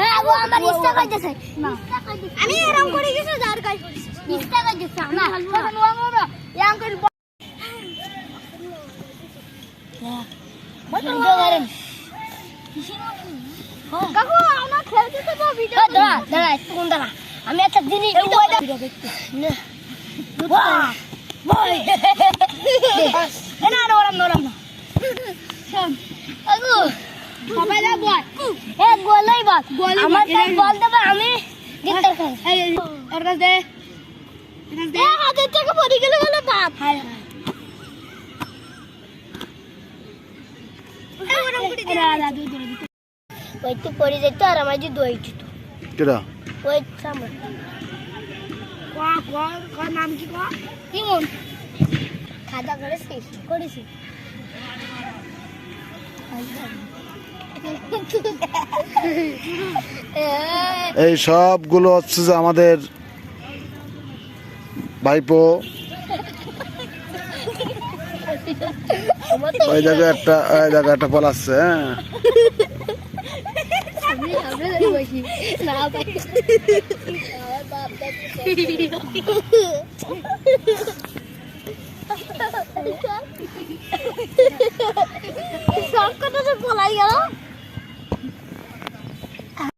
হ্যাঁ ও আমার ইচ্ছা করতেছে। আমি এরকম করে গেছি যার কাজ ইচ্ছা করতেছে আমার। তখন ও আমার। এরকম করে কাকু আমরা খেলতে তো ভিডিও দাঁড়া দাঁড়া একটু দাঁড়া। আমি একটা জিনিস ভিডিও দেখতে। না। বাহ না না ওরম ওরম না কাকু সবাই যা বল এ গোলাই বল। আমার তো বল। দেবে আমি এই ওর দে। হাতের থেকে পড়ে গেলে গেলে বাপ। হায় হায়। ওই তো পড়ে যেত আর আমার যে দই যেত কেডা? ওই সামনে নাম কি ইমন। খাজা করেছিস? করেছি এই সবগুলো হচ্ছে যে আমাদের ভাইপো। ওই জায়গায় একটা ওই জায়গায় একটা পলাচ্ছে হ্যাঁ। সব কথা যে পলাই গেল।